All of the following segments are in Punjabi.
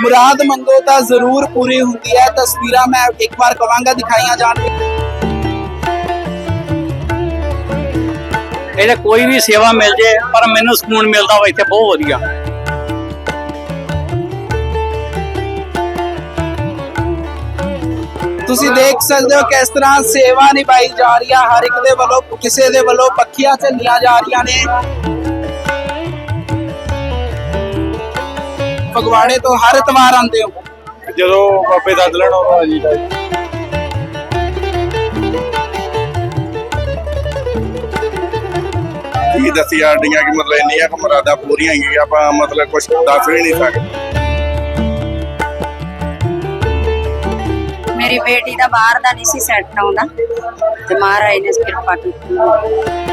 ਮੁਰਾਦ ਮੰਗੋ ਤਾਂ ਜ਼ਰੂਰ ਪੂਰੀ ਹੁੰਦੀ ਹੈ। ਤਸਵੀਰਾਂ ਮੈਂ ਇੱਕ ਵਾਰ ਕਵਾਂਗਾ ਦਿਖਾਈਆਂ ਜਾਣ ਇਹਦੇ ਕੋਈ ਵੀ ਸੇਵਾ ਮਿਲ ਜੇ ਪਰ ਮੈਨੂੰ ਸਕੂਨ ਮਿਲਦਾ ਵਾ ਇੱਥੇ ਬਹੁਤ ਵਧੀਆ। ਤੁਸੀਂ ਦੇਖ ਸਕਦੇ ਹੋ ਕਿਸ ਤਰ੍ਹਾਂ ਸੇਵਾ ਨਿਭਾਈ ਜਾ ਰਹੀ ਹੈ ਹਰ ਇੱਕ ਦੇ ਵੱਲੋਂ ਕਿਸੇ ਦੇ ਵੱਲੋਂ ਪੱਖੀਆਂ ਝੱਲੀਆਂ ਜਾ ਰਹੀਆਂ ਨੇ। ਫਗਵਾੜੇ ਤੋਂ ਹਰ ਇਤਵਾਰ ਆਉਂਦੇ ਹੋ? ਜਦੋਂ ਬਾਬੇ ਦੱਦ ਲੈਣ ਆਉਂਦਾ ਜੀ ਕੀ ਦੱਸੀ ਸਾਡੀਆਂ ਕਿ ਮਤਲਬ ਇੰਨੀਆਂ ਕੁ ਮੁਰਾਦਾਂ ਪੂਰੀਆਂ ਹੋਈਆਂ ਆਪਾਂ ਮਤਲਬ ਕੁਝ ਦੱਸ ਵੀ ਨਹੀਂ ਸਕਦੇ। ਮੇਰੀ ਬੇਟੀ ਦਾ ਬਾਹਰ ਦਾ ਨਹੀਂ ਸੀ ਸੈੱਟ ਆਉਂਦਾ ਤੇ ਮਹਾਰਾਜ ਨੇ ਕਿਰਪਾ ਕੀਤੀ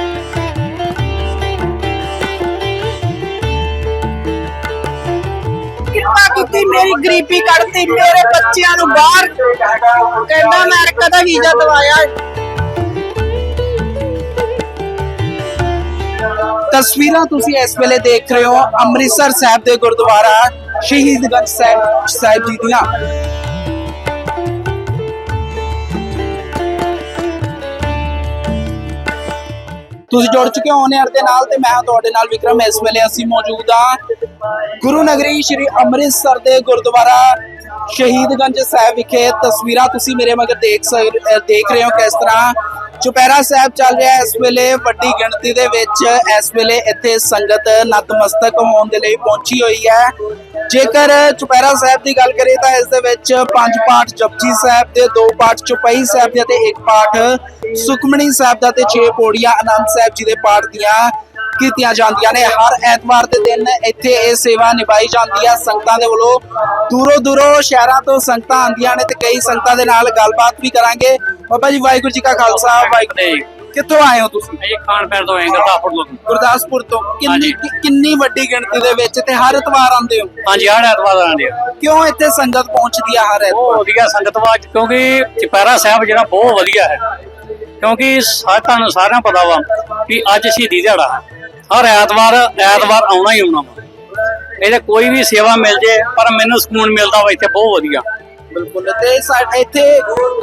ਕੀਤੀ, ਮੇਰੀ ਗਰੀਬੀ ਕੱਢਤੀ, ਮੇਰੇ ਬੱਚਿਆਂ ਨੂੰ ਬਾਹਰ ਕਹਿੰਦਾ ਅਮਰੀਕਾ ਦਾ ਵੀਜ਼ਾ ਦਵਾਇਆ ਤਸਵੀਰਾਂ ਤੁਸੀਂ ਇਸ ਵੇਲੇ ਦੇਖ ਰਹੇ ਹੋ ਅੰਮ੍ਰਿਤਸਰ ਸਾਹਿਬ ਦੇ ਗੁਰਦੁਆਰਾ ਸ਼ਹੀਦਗੰਜ ਸਾਹਿਬ ਸਾਹਿਬ ਜੀ ਦੀਆਂ। ਤੁਸੀਂ ਜੁੜ ਚੁੱਕੇ ਹੋ ਨੇਰ ਦੇ ਨਾਲ ਤੇ ਮੈਂ ਤੁਹਾਡੇ ਨਾਲ ਵਿਕਰਮ। ਇਸ ਵੇਲੇ ਅਸੀਂ ਮੌਜੂਦ ਹਾਂ ਗੁਰੂ ਨਗਰੀ ਸ੍ਰੀ ਅੰਮ੍ਰਿਤਸਰ ਦੇ ਗੁਰਦੁਆਰਾ ਸ਼ਹੀਦਗੰਜ ਸਾਹਿਬ ਵਿਖੇ ਤਸਵੀਰਾਂ ਤੁਸੀਂ ਮੇਰੇ ਮਗਰ ਦੇਖ ਦੇਖ ਰਹੇ ਹੋ ਕਿਸ ਤਰ੍ਹਾਂ ਚੁਪਹਿਰਾ ਸਾਹਿਬ ਚੱਲ ਰਿਹਾ ਇਸ ਵੇਲੇ ਵੱਡੀ ਗਿਣਤੀ ਦੇ ਵਿੱਚ ਇਸ ਵੇਲੇ ਇੱਥੇ ਸੰਗਤ ਨਤਮਸਤਕ ਹੋਣ ਦੇ ਲਈ ਪਹੁੰਚੀ ਹੋਈ ਹੈ। ਜੇਕਰ ਚੁਪਹਿਰਾ ਸਾਹਿਬ ਦੀ ਗੱਲ ਕਰੀਏ ਤਾਂ ਇਸ ਦੇ ਵਿੱਚ ਪੰਜ ਪਾਠ ਜਪਜੀ ਸਾਹਿਬ ਦੇ, ਦੋ ਪਾਠ ਚੁਪਈ ਸਾਹਿਬ ਦੇ ਤੇ ਇੱਕ ਪਾਠ ਸੁਖਮਣੀ ਸਾਹਿਬ ਦਾ ਤੇ ਛੇ ਪੌੜੀਆਂ ਆਨੰਦ ਸਾਹਿਬ ਜੀ ਦੇ ਪਾਠ ਦੀਆਂ ਕੀਤੀਆਂ ਜਾਂਦੀਆਂ ਨੇ। ਹਰ ਐਤਵਾਰ ਦੇ ਦਿਨ ਇੱਥੇ ਇਹ ਸੇਵਾ ਨਿਭਾਈ ਜਾਂਦੀ ਹੈ ਸੰਗਤਾਂ ਦੇ ਵੱਲੋਂ ਦੂਰੋਂ ਦੂਰੋਂ ਸ਼ਹਿਰਾਂ ਤੋਂ ਸੰਗਤਾਂ ਆਉਂਦੀਆਂ ਨੇ ਤੇ ਕਈ ਸੰਗਤਾਂ ਦੇ ਨਾਲ ਗੱਲਬਾਤ ਵੀ ਕਰਾਂਗੇ। ਬਾਬਾ ਜੀ ਵਾਹਿਗੁਰੂ ਜੀ ਕਾ ਖਾਲਸਾ ਵਾਹਿਗੁਰੂ ਜੀ। ਕਿੱਥੋਂ ਆਏ ਹੋ ਤੁਸੀਂ? ਇਹ ਖਾਣ ਪੈਰ ਤੋਂ ਆਏ ਗੁਰਦਾਸਪੁਰ ਤੋਂ। ਗੁਰਦਾਸਪੁਰ ਤੋਂ। ਕਿੰਨੀ ਕਿੰਨੀ ਵੱਡੀ ਗਿਣਤੀ ਦੇ ਵਿੱਚ ਤੇ ਹਰ ਐਤਵਾਰ ਆਉਂਦੇ ਹੋ? ਹਾਂਜੀ ਹਰ ਐਤਵਾਰ ਆਉਂਦੇ ਆ ਕਿਉਂ ਇੱਥੇ ਸੰਗਤ ਪਹੁੰਚਦੀ ਆ ਹਰ ਐਤਵਾਰ? ਬਹੁਤ ਵਧੀਆ ਸੰਗਤਵਾਜ ਕਿਉਂਕਿ ਚਪੈਰਾ ਸਾਹਿਬ ਜਿਹੜਾ ਬਹੁਤ ਵਧੀਆ ਹੈ। ਕਿਉਂਕਿ ਤੁਹਾਨੂੰ ਸਾਰਿਆਂ ਪਤਾ ਵਾ ਕਿ ਅੱਜ ਸ਼ਹੀਦੀ ਦਿਹਾੜਾ। ਹੈ। ਹਰ ਐਤਵਾਰ ਐਤਵਾਰ ਆਉਣਾ ਹੀ ਆਉਣਾ ਵਾ। ਇਹਦੇ ਕੋਈ ਵੀ ਸੇਵਾ ਮਿਲ ਜੇ ਪਰ ਮੈਨੂੰ ਸਕੂਨ ਮਿਲਦਾ ਵਾ ਇੱਥੇ ਬਹੁਤ ਵਧੀਆ। ਬਿਲਕੁਲ ਤੇ ਸਾਡੇ ਇੱਥੇ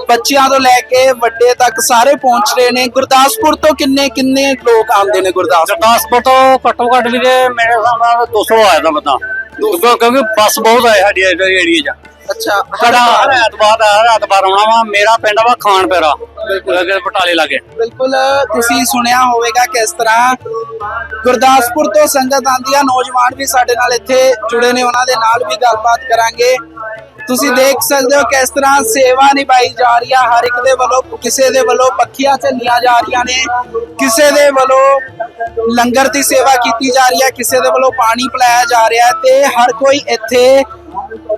ਬੱਚਿਆਂ ਤੋਂ ਲੈ ਕੇ ਵੱਡੇ ਤੱਕ ਸਾਰੇ ਪਹੁੰਚ ਰਹੇ ਨੇ। ਗੁਰਦਾਸਪੁਰ ਤੋਂ ਕਿੰਨੇ ਕਿੰਨੇ ਲੋਕ ਆਉਂਦੇ ਨੇ ਗੁਰਦਾਸਪੁਰ? ਗੁਰਦਾਸਪੁਰ ਤੋਂ ਘੱਟੋ ਘੱਟ ਵੀ ਮੇਰੇ ਹਿਸਾਬ ਨਾਲ 200 ਆਇਆ ਦਾ ਬੰਦਾ। ਕਿਉਂਕਿ ਕਿਉਂਕਿ ਬੱਸ ਬਹੁਤ ਆਏ ਸਾਡੀ ਏਰੀਆ 'ਚ। ਅੱਛਾ ਸਾਡਾ ਹਰ ਐਤਵਾਰ ਹਰ ਐਤਵਾਰ ਆਉਣਾ ਵਾ। ਮੇਰਾ ਪਿੰਡ ਵਾ ਖਾਨ ਪੈਰਾ ਲੱਗੇ ਬਟਾਲੇ ਲਾਗੇ। ਬਿਲਕੁਲ ਤੁਸੀਂ ਸੁਣਿਆ ਹੋਵੇਗਾ ਕਿਸ ਤਰ੍ਹਾਂ ਗੁਰਦਾਸਪੁਰ ਤੋਂ ਸੰਗਤ ਆਂਦੀ ਆ। ਨੌਜਵਾਨ ਵੀ ਸਾਡੇ ਨਾਲ ਇੱਥੇ ਜੁੜੇ ਨੇ ਉਹਨਾਂ ਦੇ ਨਾਲ ਵੀ ਗੱਲਬਾਤ ਕਰਾਂਗੇ। ਤੁਸੀਂ ਦੇਖ ਸਕਦੇ ਹੋ ਕਿਸ ਤਰ੍ਹਾਂ ਸੇਵਾ ਨਿਭਾਈ ਜਾ ਰਹੀ ਆ। ਹਰ ਇੱਕ ਦੇ ਵੱਲੋਂ ਕਿਸੇ ਦੇ ਵੱਲੋਂ ਪੱਖੀਆਂ ਝੱਲੀਆਂ ਜਾ ਰਹੀਆਂ ਨੇ। ਕਿਸੇ ਦੇ ਵੱਲੋਂ ਲੰਗਰ ਦੀ ਸੇਵਾ ਕੀਤੀ ਜਾ ਰਹੀ ਹੈ ਕਿਸੇ ਦੇ ਵੱਲੋਂ ਪਾਣੀ ਪਿਲਾਇਆ ਜਾ ਰਿਹਾ ਤੇ ਹਰ ਕੋਈ ਇੱਥੇ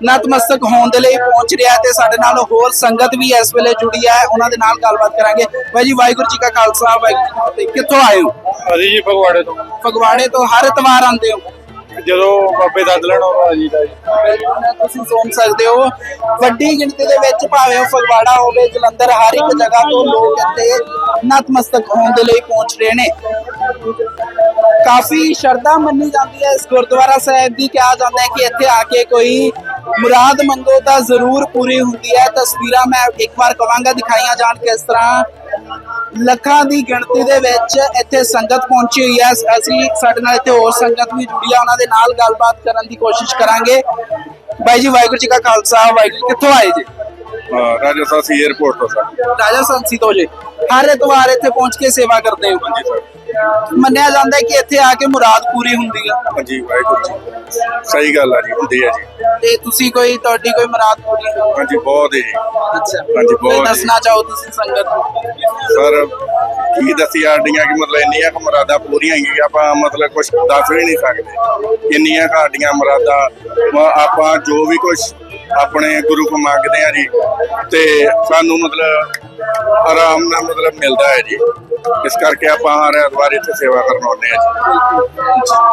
ਨਤਮਸਤਕ ਹੋਣ ਦੇ ਲਈ ਪਹੁੰਚ ਰਿਹਾ ਤੇ ਸਾਡੇ ਨਾਲ ਹੋਰ ਸੰਗਤ ਵੀ ਇਸ ਵੇਲੇ ਜੁੜੀ ਹੈ। ਉਹਨਾਂ ਦੇ ਨਾਲ ਗੱਲਬਾਤ ਕਰਾਂਗੇ। ਭਾਈ ਜੀ ਵਾਹਿਗੁਰੂ ਜੀ ਕਾ ਖਾਲਸਾ ਵਾਹਿਗੁਰੂ ਜੀ ਕੀ ਫਤਿਹ। ਕਿੱਥੋਂ ਆਏ ਹੋ? ਅਸੀਂ ਜੀ ਫਗਵਾੜੇ ਤੋਂ। ਫਗਵਾੜੇ ਤੋਂ ਹਰ ਇਤਵਾਰ ਆਉਂਦੇ ਹੋ? ਜਦੋਂ ਬਾਬੇ ਦੱਦ ਲੈਣ ਆਉਂਦਾ ਜੀ ਤੁਸੀਂ ਸੁਣ ਸਕਦੇ ਹੋ। ਵੱਡੀ ਗਿਣਤੀ ਦੇ ਵਿੱਚ ਭਾਵੇਂ ਉਹ ਫਗਵਾੜਾ ਹੋਵੇ ਜਲੰਧਰ ਹਰ ਇੱਕ ਜਗ੍ਹਾ ਤੋਂ ਲੋਕ ਇੱਥੇ ਨਤਮਸਤਕ ਹੋਣ ਦੇ ਲਈ ਪਹੁੰਚ ਰਹੇ ਨੇ। ਕਾਫੀ ਸ਼ਰਧਾ ਮੰਨੀ ਜਾਂਦੀ ਹੈ ਇਸ ਗੁਰਦੁਆਰਾ ਸਾਹਿਬ ਦੀ। ਕਿਹਾ ਜਾਂਦਾ ਹੈ ਕਿ ਇੱਥੇ ਆ ਕੇ ਕੋਈ ਮੁਰਾਦ ਮੰਗੋ ਤਾਂ ਜ਼ਰੂਰ ਪੂਰੀ ਹੁੰਦੀ ਹੈ। ਤਸਵੀਰਾਂ ਮੈਂ ਇੱਕ ਵਾਰ ਕਵਾਂਗਾ ਦਿਖਾਈਆਂ ਜਾਣ ਕਿਸ ਤਰ੍ਹਾਂ ਲੱਖਾਂ ਦੀ ਗਿਣਤੀ ਦੇ ਵਿੱਚ ਇੱਥੇ ਸੰਗਤ ਪਹੁੰਚੀ ਹੋਈ ਹੈ। ਅਸੀਂ ਸਾਡੇ ਨਾਲ ਇੱਥੇ ਹੋਰ ਸੰਗਤ ਵੀ ਜੁੜੀ ਆ ਉਹਨਾਂ ਦੇ ਨਾਲ ਗੱਲਬਾਤ ਕਰਨ ਦੀ ਕੋਸ਼ਿਸ਼ ਕਰਾਂਗੇ। ਬਾਈ ਜੀ ਵਾਹਿਗੁਰੂ ਜੀ ਕਾ ਖਾਲਸਾ ਵਾਹਿਗੁਰੂ। ਕਿੱਥੋਂ ਆਏ ਜੀ? ਰਾਜਸਥਾਨ 에ਅਰਪੋਰਟ ਤੋਂ ਸਰ। ਰਾਜਾ ਸੰਸੀ ਤੋਂ ਜੀ। ਹਰ ਐਤਵਾਰ ਇੱਥੇ ਪਹੁੰਚ ਕੇ ਸੇਵਾ ਕਰਦੇ ਹੋ ਹਾਂਜੀ ਸਰ ਮੰਨਿਆ ਜਾਂਦਾ ਹੈ ਕਿ ਇੱਥੇ ਆ ਕੇ ਮੁਰਾਦ ਪੂਰੀ ਹੁੰਦੀ ਹੈ ਹਾਂਜੀ ਵਾਹਿਗੁਰੂ ਜੀ। ਸਹੀ ਗੱਲ ਆ ਜੀ ਹੁੰਦੀ ਆ ਜੀ। ਤੇ ਤੁਸੀਂ ਕੋਈ ਤੁਹਾਡੀ ਕੋਈ ਮੁਰਾਦ ਪੂਰੀ ਹੋ ਹਾਂਜੀ ਬਹੁਤ ਹੈ ਜੀ। ਅੱਛਾ। ਹਾਂਜੀ, ਬਹੁਤ ਕੋਈ। ਦੱਸਣਾ ਚਾਹੋ ਤੁਸੀਂ ਸੰਗਤ ਨੂੰ। ਸਰ ਕੀ ਦੱਸੀ ਸਾਡੀਆਂ ਕਿ ਮਤਲਬ ਇੰਨੀਆਂ ਕੁ ਮੁਰਾਦਾਂ ਪੂਰੀਆਂ ਹੋਈਆਂ ਆਪਾਂ ਮਤਲਬ ਕੁਝ ਦੱਸ ਵੀ ਨਹੀਂ ਸਕਦੇ। ਇੰਨੀਆਂ ਕੁ ਸਾਡੀਆਂ ਮੁਰਾਦਾਂ ਆਪਾਂ ਜੋ ਵੀ ਕੁਝ ਆਪਣੇ ਗੁਰੂ ਕੋ ਮੰਗਦੇ ਆ ਜੀ ਤੇ ਸਾਨੂੰ ਮਤਲਬ ਆਰਾਮ ਨਾਲ ਮਤਲਬ ਮਿਲਦਾ ਹੈ ਜੀ। ਇਸ ਕਰਕੇ ਆਪਾਂ ਹਰ ਐਤਵਾਰ ਇੱਥੇ ਸੇਵਾ ਕਰਨ ਆਉਂਦੇ ਆ ਜੀ।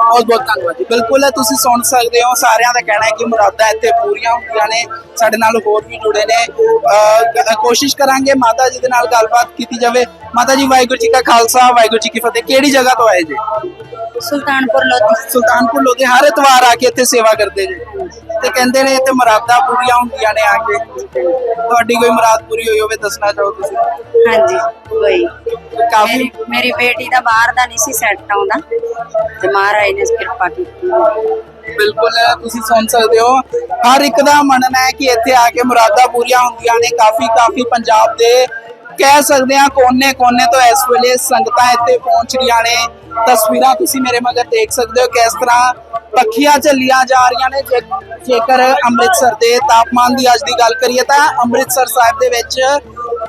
ਬਹੁਤ ਬਹੁਤ ਧੰਨਵਾਦ ਜੀ। ਬਿਲਕੁਲ ਤੁਸੀਂ ਸੁਣ ਸਕਦੇ ਹੋ ਸਾਰਿਆਂ ਦਾ ਕਹਿਣਾ ਹੈ ਕਿ ਮੁਰਾਦਾਂ ਇੱਥੇ ਪੂਰੀਆਂ ਹੁੰਦੀਆਂ ਨੇ। ਸਾਡੇ ਨਾਲ ਹੋਰ ਵੀ ਜੁੜੇ ਨੇ। ਅਹ, ਕੋਸ਼ਿਸ਼ ਕਰਾਂਗੇ ਮਾਤਾ ਜੀ ਦੇ ਨਾਲ ਗੱਲਬਾਤ ਕੀਤੀ ਜਾਵੇ। ਮਾਤਾ ਜੀ ਵਾਹਿਗੁਰੂ ਜੀ ਕਾ ਖਾਲਸਾ ਵਾਹਿਗੁਰੂ ਜੀ ਕੀ ਫਤਿਹ। ਕਿਹੜੀ ਜਗ੍ਹਾ ਤੋਂ ਆਏ ਜੀ? ਸੁਲਤਾਨਪੁਰ ਲੋਧੀ। ਸੁਲਤਾਨਪੁਰ ਲੋਧੀ। ਹਰ ਇਤਵਾਰ ਆ ਕੇ ਇੱਥੇ ਸੇਵਾ ਕਰਦੇ ਜੀ ਤੇ ਕਹਿੰਦੇ ਨੇ ਇੱਥੇ ਮੁਰਾਦਾਂ ਪੂਰੀਆਂ ਹੁੰਦੀਆਂ ਨੇ ਆ ਕੇ। ਤੁਹਾਡੀ ਕੋਈ ਮੁਰਾਦ ਪੂਰੀ ਹੋਈ ਹੋਵੇ ਦੱਸਣਾ ਚਾਹੋ ਤੁਸੀਂ? ਹਾਂਜੀ ਕੋਈ। ਕਾਫੀ ਮੇਰੀ ਮੇਰੀ ਬੇਟੀ ਦਾ ਬਾਹਰ ਦਾ ਨਹੀਂ ਸੀ ਸੈੱਟ ਆਉਂਦਾ ਤੇ ਮਹਾਰਾਜ ਨੇ ਕਿਰਪਾ ਕੀਤੀ। ਬਿਲਕੁਲ ਤੁਸੀਂ ਸੁਣ ਸਕਦੇ ਹੋ। ਹਰ ਇੱਕ ਦਾ ਮੰਨਣਾ ਹੈ ਕਿ ਇੱਥੇ ਆ ਕੇ ਮੁਰਾਦਾਂ ਪੂਰੀਆਂ ਹੁੰਦੀਆਂ ਨੇ। ਕਾਫੀ ਕਾਫੀ ਪੰਜਾਬ ਦੇ ਕਹਿ ਸਕਦੇ ਹਾਂ ਕੋਨੇ-ਕੋਨੇ ਤੋਂ ਇਸ ਵੇਲੇ ਸੰਗਤਾਂ ਇੱਥੇ ਪਹੁੰਚ ਰਹੀਆਂ ਨੇ। ਤਸਵੀਰਾਂ ਤੁਸੀਂ ਮੇਰੇ ਮਗਰ ਦੇਖ ਸਕਦੇ ਹੋ ਕਿਸ ਤਰ੍ਹਾਂ ਪੱਖੀਆਂ ਚੱਲੀਆਂ ਜਾ ਰਹੀਆਂ ਨੇ। ਜੇਕਰ ਅੰਮ੍ਰਿਤਸਰ ਦੇ ਤਾਪਮਾਨ ਦੀ ਅੱਜ ਦੀ ਗੱਲ ਕਰੀਏ ਤਾਂ ਅੰਮ੍ਰਿਤਸਰ ਸਾਹਿਬ ਦੇ ਵਿੱਚ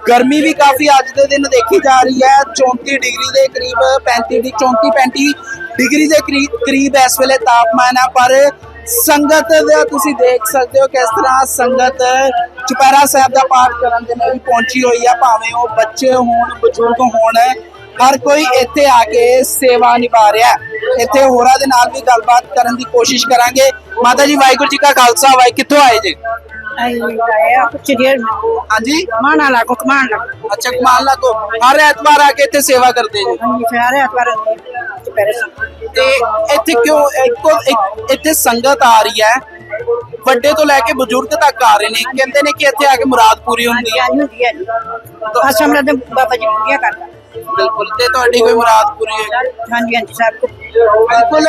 ਗਰਮੀ ਵੀ ਕਾਫੀ ਅੱਜ ਦੇ ਦਿਨ ਦੇਖੀ ਜਾ ਰਹੀ ਹੈ। 34 ਡਿਗਰੀ ਦੇ ਕਰੀਬ 35 ਦੀ 34 35 ਡਿਗਰੀ ਦੇ ਕਰੀ- ਕਰੀਬ ਇਸ ਵੇਲੇ ਤਾਪਮਾਨ ਆ ਪਰ ਸੰਗਤ ਦਾ ਤੁਸੀਂ ਦੇਖ ਸਕਦੇ ਹੋ ਕਿਸ ਤਰ੍ਹਾਂ ਸੰਗਤ ਚੁਪਹਿਰਾ ਸਾਹਿਬ ਦਾ ਪਾਠ ਕਰਨ ਦੇ ਲਈ ਪਹੁੰਚੀ ਹੋਈ ਹੈ ਭਾਵੇਂ ਉਹ ਬੱਚੇ ਹੋਣ, ਬਜ਼ੁਰਗ ਹੋਣ ਹਰ ਕੋਈ ਇੱਥੇ ਆ ਕੇ ਸੇਵਾ ਨਿਭਾ ਰਿਹਾ ਇੱਥੇ ਹੋਰਾਂ ਦੇ ਨਾਲ ਵੀ ਗੱਲਬਾਤ ਕਰਨ ਦੀ ਕੋਸ਼ਿਸ਼ ਕਰਾਂਗੇ। ਮਾਤਾ ਜੀ, ਵਾਹਿਗੁਰੂ ਜੀ ਕਾ ਖਾਲਸਾ ਵਾਹਿ ਕਿੱਥੋਂ ਆਏ ਜੀ? ਹਾਂਜੀ? ਮਾਣਾ ਲਾ ਕੋ ਕਮਾਨ ਲਾ ਅੱਛਾ, ਕਮਾਲ ਲੱਗੋ ਹਰ ਐਤਵਾਰ ਆ ਕੇ ਇੱਥੇ ਸੇਵਾ ਕਰਦੇ ਜੀ। ਹਾਂਜੀ ਸਾਰੇ ਪਰ ਤੇ ਇੱਥੇ ਕਿਉਂ ਇੱਥੇ ਸੰਗਤ ਆ ਰਹੀ ਹੈ। ਵੱਡੇ ਤੋਂ ਲੈ ਕੇ ਬਜ਼ੁਰਗ ਤੱਕ ਆ ਰਹੇ ਨੇ। ਕਹਿੰਦੇ ਨੇ ਕਿ ਇੱਥੇ ਆ ਕੇ ਮੁਰਾਦ ਪੂਰੀ ਹੁੰਦੀ ਹੈ। ਹੁੰਦੀ ਹੈ ਜੀ ਅਸਮਰਾ ਦੇ ਬਾਬਾ ਜੀ ਪੂਰੀਆਂ ਕਰਦਾ ਬਿਲਕੁਲ ਤੇ ਤੁਹਾਡੀ ਕੋਈ ਮੁਰਾਦ ਪੂਰੀ ਹੋਈ? ਹਾਂਜੀ ਹਾਂਜੀ ਸਭ ਬਿਲਕੁਲ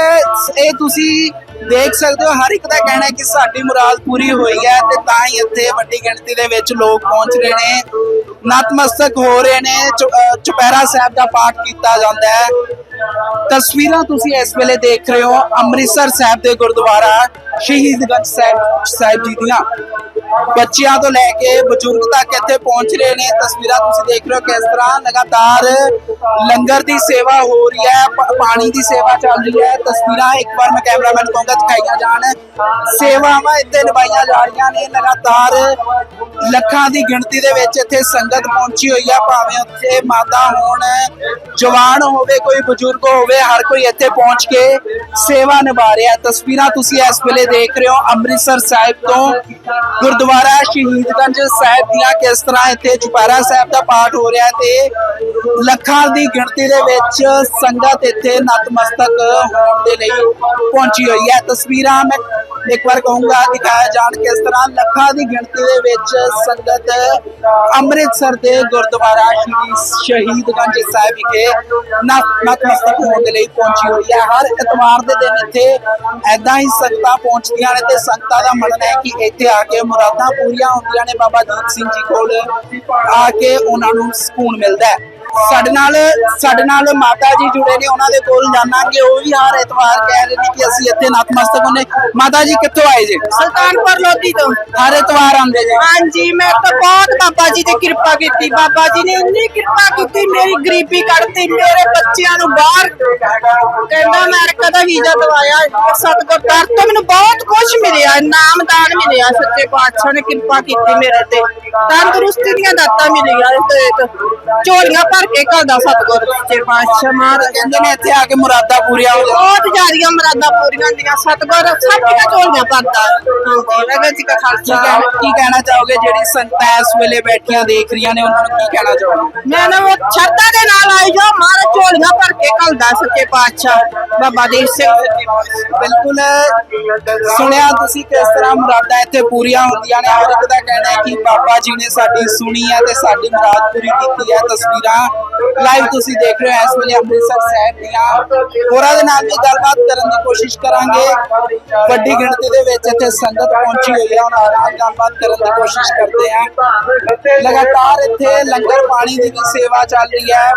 ਇਹ ਤੁਸੀਂ ਦੇਖ ਸਕਦੇ ਹੋ ਹਰ ਇੱਕ ਦਾ ਕਹਿਣਾ ਹੈ ਕਿ ਸਾਡੀ ਮੁਰਾਦ ਪੂਰੀ ਹੋਈ ਹੈ ਤੇ ਤਾਂ ਹੀ ਇੱਥੇ ਵੱਡੀ ਗਿਣਤੀ ਦੇ ਵਿੱਚ ਲੋਕ ਪਹੁੰਚ ਰਹੇ ਨੇ। ਨਤਮਸਤਕ ਹੋ ਰਹੇ ਨੇ ਚੁਪਹਿਰਾ ਸਾਹਿਬ ਦਾ ਪਾਠ ਕੀਤਾ ਜਾਂਦਾ ਹੈ। ਤਸਵੀਰਾਂ ਤੁਸੀਂ ਇਸ ਵੇਲੇ ਦੇਖ ਰਹੇ ਹੋ ਅੰਮ੍ਰਿਤਸਰ ਸਾਹਿਬ ਦੇ ਗੁਰਦੁਆਰਾ ਸ਼ਹੀਦਗੰਜ ਸਾਹਿਬ ਸਾਹਿਬ ਜੀ ਦੀਆਂ। ਬੱਚਿਆਂ ਤੋਂ ਲੈ ਕੇ ਬਜ਼ੁਰਗ ਤੱਕ ਇੱਥੇ ਪਹੁੰਚ ਰਹੇ ਨੇ। ਤਸਵੀਰਾਂ ਤੁਸੀਂ ਦੇਖ ਰਹੇ ਹੋ ਕਿਸ ਤਰ੍ਹਾਂ ਲਗਾਤਾਰ ਲੰਗਰ ਦੀ ਸੇਵਾ ਹੋ ਰਹੀ ਹੈ ਪਾਣੀ ਦੀ ਸੇਵਾ ਚੱਲ ਰਹੀ ਹੈ। ਤਸਵੀਰਾਂ ਇੱਕ ਵਾਰ ਮੈਂ ਕੈਮਰਾਮੈਨ ਕਹੂੰਗਾ ਦਿਖਾਈਆਂ ਜਾਣ। ਸੇਵਾਵਾਂ ਇੱਥੇ ਨਿਭਾਈਆਂ ਜਾ ਰਹੀਆਂ ਨੇ। ਲਗਾਤਾਰ ਲੱਖਾਂ ਦੀ ਗਿਣਤੀ ਦੇ ਵਿੱਚ ਇੱਥੇ ਸੰਗਤ ਪਹੁੰਚੀ ਹੋਈ ਹੈ। ਭਾਵੇਂ ਉੱਥੇ ਮਾਤਾ ਹੋਣ, ਜਵਾਨ ਹੋਵੇ, ਕੋਈ ਬਜ਼ੁਰਗ ਹੋਵੇ, ਹਰ ਕੋਈ ਇੱਥੇ ਪਹੁੰਚ ਕੇ ਸੇਵਾ ਨਿਭਾ ਰਿਹਾ ਤਸਵੀਰਾਂ ਤੁਸੀਂ ਇਸ ਵੇਲੇ ਦੇਖ ਰਹੇ ਹੋ। ਅੰਮ੍ਰਿਤਸਰ ਸਾਹਿਬ ਤੋਂ ਗੁਰਦੁਆਰਾ ਸ਼ਹੀਦਗੰਜ ਸਾਹਿਬ ਦੀਆਂ ਕਿਸ ਤਰ੍ਹਾਂ ਇੱਥੇ ਚੁਪਹਿਰਾ ਸਾਹਿਬ ਦਾ ਪਾਠ ਹੋ ਰਿਹਾ ਤੇ ਲੱਖਾਂ ਦੀ ਗਿਣਤੀ ਦੇ ਵਿੱਚ ਸੰਗਤ ਇੱਥੇ ਨਤਮਸਤਕ ਹੋਣ ਦੇ ਲਈ ਪਹੁੰਚੀ ਹੋਈ ਹੈ। ਤਸਵੀਰਾਂ ਮੈਂ ਇੱਕ ਵਾਰ ਕਹੂੰਗਾ ਦਿਖਾਇਆ ਜਾਣ ਕਿਸ ਤਰ੍ਹਾਂ ਲੱਖਾਂ ਦੀ ਗਿਣਤੀ ਦੇ ਵਿੱਚ ਸੰਗਤ ਅੰਮ੍ਰਿਤਸਰ ਦੇ ਗੁਰਦੁਆਰਾ ਸ਼੍ਰੀ ਸ਼ਹੀਦਗੰਜ ਸਾਹਿਬ ਵਿਖੇ ਨਤਮਸਤਕ ਹੋਣ ਦੇ ਲਈ ਪਹੁੰਚੀ ਹੋਈ ਹੈ। ਹਰ ਇਤਵਾਰ ਦੇ ਦਿਨ ਇੱਥੇ ਐਦਾਂ ਹੀ ਸੰਗਤਾਂ ਪਹੁੰਚਦੀਆਂ ਨੇ ਤੇ ਸੰਗਤਾਂ ਦਾ ਮੰਨਣਾ ਹੈ ਕਿ ਇੱਥੇ ਆ ਕੇ ਮੁਰਾਦਾਂ ਪੂਰੀਆਂ ਹੁੰਦੀਆਂ ਨੇ। ਬਾਬਾ ਦੀਪ ਸਿੰਘ ਜੀ ਕੋਲ ਆ ਕੇ ਉਹਨਾਂ ਨੂੰ ਸਕੂਨ ਮਿਲਦਾ ਹੈ। ਸਾਡੇ ਨਾਲ ਸਾਡੇ ਨਾਲ ਮਾਤਾ ਜੀ ਜੁੜੇ ਨੇ ਉਹਨਾਂ ਦੇ ਕੋਲ ਜਾਣਾਂਗੇ। ਉਹ ਵੀ ਹਰ ਐਤਵਾਰ ਕਹਿ ਰਹੇ ਨੇ ਕਿ ਅਸੀਂ ਇੱਥੇ ਨਤਮਸਤਕ ਹੁੰਨੇ ਮਾਤਾ ਜੀ ਕਿੱਥੋਂ ਆਏ ਜੀ? ਸੁਲਤਾਨਪੁਰ ਲੋਧੀ ਤੋਂ। ਹਰ ਐਤਵਾਰ ਆਉਂਦੇ ਜੀ। ਹਾਂਜੀ ਮੈਂ ਤਾਂ ਬਹੁਤ ਬਾਬਾ ਜੀ ਦੀ ਕਿਰਪਾ ਕੀਤੀ। ਬਾਬਾ ਜੀ ਨੇ ਇੰਨੀ ਕਿਰਪਾ ਕੀਤੀ ਮੇਰੀ ਗਰੀਬੀ ਕੱਢਤੀ ਮੇਰੇ ਬੱਚਿਆਂ ਨੂੰ ਬਾਹਰ ਕਹਿੰਦਾ ਅਮਰੀਕਾ ਦਾ ਵੀਜ਼ਾ ਦਵਾਇਆ ਸਤਗੁਰ ਦਰ ਤੋਂ ਮੈਨੂੰ ਬਹੁਤ ਕੁਝ ਮਿਲਿਆ। ਨਾਮਦਾਨ ਮਿਲਿਆ ਸੱਚੇ ਪਾਤਸ਼ਾਹ ਨੇ ਕਿਰਪਾ ਕੀਤੀ ਮੇਰੇ ਤੇ। ਤੰਦਰੁਸਤੀ ਦੀਆਂ ਦਾਤਾਂ ਮਿਲੀਆਂ ਤੇ ਝੋਲੀਆਂ ਭਰ ਕੇ ਘਲਦਾ ਸਤਗੁਰ ਸੱਚੇ ਪਾਤਸ਼ਾਹ ਮਹਾਰਾਜ ਕਹਿੰਦੇ ਨੇ ਇੱਥੇ ਆ ਕੇ ਮੁਰਾਦਾਂ ਪੂਰੀਆਂ ਹੋ ਬਹੁਤ ਜ਼ਿਆਦੀਆਂ ਮਰਾਦਾਂ ਪੂਰੀਆਂ ਹੁੰਦੀਆਂ। ਸਤਗੁਰ ਸਭ ਦੀਆਂ ਝੋਲੀਆਂ ਭਰਦਾ। ਵਾਹਿਗੁਰੂ ਜੀ ਕਾ ਕੀ ਖਾਲਸਾ। ਕਹਿਣਾ ਕੀ ਕਹਿਣਾ ਚਾਹੋਗੇ? ਜਿਹੜੀ ਇਸ ਵੇਲੇ ਬੈਠੀਆਂ ਦੇਖ ਰਹੀਆਂ ਨੇ ਉਹਨਾਂ ਨੂੰ ਕੀ ਕਹਿਣਾ ਚਾਹੋਗੇ? ਮੈਂ ਨਾ ਉਹ ਸ਼ਰਧਾ ਦੇ ਨਾਲ ਆਈ ਜੋ ਮਾਰਾ ਝੋਲੀਆਂ ਭਰ ਕੇ ਘਲਦਾ ਸੱਚੇ ਪਾਤਸ਼ਾਹ ਬਾਬਾ ਦੀਪ ਸਿੰਘ। ਬਿਲਕੁਲ ਸੁਣਿਆ ਤੁਸੀਂ ਕਿਸ ਤਰ੍ਹਾਂ ਮੁਰਾਦਾਂ ਇੱਥੇ ਪੂਰੀਆਂ ਹੁੰਦੀਆਂ ਨੇ। ਹਰ ਇੱਕ ਦਾ ਕਹਿਣਾ ਹੈ ਕਿ ਬਾਬਾ ਜੀ ਨੇ ਸਾਡੀ ਸੁਣੀ ਹੈ ਤੇ ਸਾਡੀ ਮੁਰਾਦ ਪੂਰੀ ਕੀਤੀ ਹੈ ਤਸਵੀਰਾਂ। ਲਾਈਵ ਤੁਸੀਂ ਦੇਖ ਰਹੇ ਹੋ, ਇਸ ਵੇਲੇ ਅੰਮ੍ਰਿਤਸਰ ਸਾਹਿਬ ਦੀਆਂ ਹੋਰਾਂ ਦੇ ਨਾਲ ਵੀ ਗੱਲਬਾਤ ਕਰਨ ਦੀ ਕੋਸ਼ਿਸ਼ ਕਰਾਂਗੇ। ਵੱਡੀ ਗਿਣਤੀ ਦੇ ਵਿੱਚ ਇੱਥੇ ਸੰਗਤ ਪਹੁੰਚੀ ਹੋਈ ਹੈ, ਉਹਨਾਂ ਨਾਲ ਗੱਲਬਾਤ ਕਰਨ ਦੀ ਕੋਸ਼ਿਸ਼ ਕਰਦੇ ਹਾਂ। ਲਗਾਤਾਰ ਇੱਥੇ ਲੰਗਰ ਪਾਣੀ ਦੀ ਵੀ ਸੇਵਾ ਚੱਲ ਰਹੀ ਹੈ।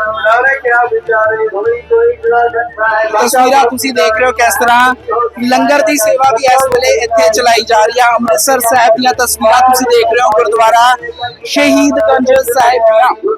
ਤਸਵੀਰਾਂ ਤੁਸੀਂ ਦੇਖ ਰਹੇ ਹੋ ਕਿਸ ਤਰ੍ਹਾਂ ਲੰਗਰ ਦੀ ਸੇਵਾ ਵੀ ਇਸ ਵੇਲੇ ਇੱਥੇ ਚਲਾਈ ਜਾ ਰਹੀ ਹੈ। ਅੰਮ੍ਰਿਤਸਰ ਸਾਹਿਬ ਦੀਆਂ ਤਸਵੀਰਾਂ ਤੁਸੀਂ ਦੇਖ ਰਹੇ ਹੋ, ਗੁਰਦੁਆਰਾ ਸ਼ਹੀਦਗੰਜ ਸਾਹਿਬ ਦੀਆਂ।